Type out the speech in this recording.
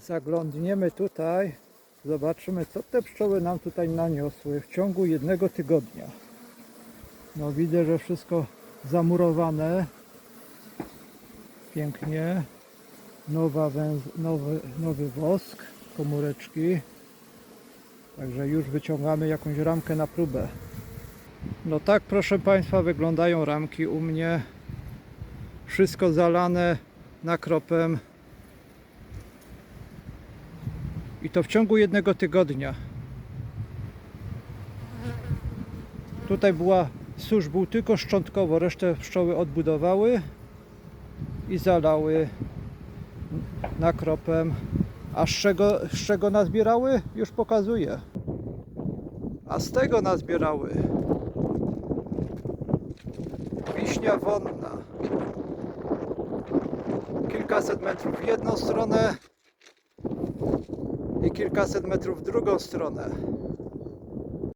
Zaglądniemy tutaj, zobaczymy co te pszczoły nam tutaj naniosły w ciągu jednego tygodnia. No widzę, że wszystko zamurowane. Pięknie. Nowa węz, nowy, nowy wosk, komóreczki. Także już wyciągamy jakąś ramkę na próbę. No tak proszę Państwa wyglądają ramki u mnie. Wszystko zalane nakropem. I to w ciągu jednego tygodnia. Tutaj była susz był tylko szczątkowo, resztę pszczoły odbudowały i zalały nakropem. A z czego, z czego nazbierały? Już pokazuję. A z tego nazbierały. Wiśnia wonna. Kilkaset metrów w jedną stronę i kilkaset metrów w drugą stronę.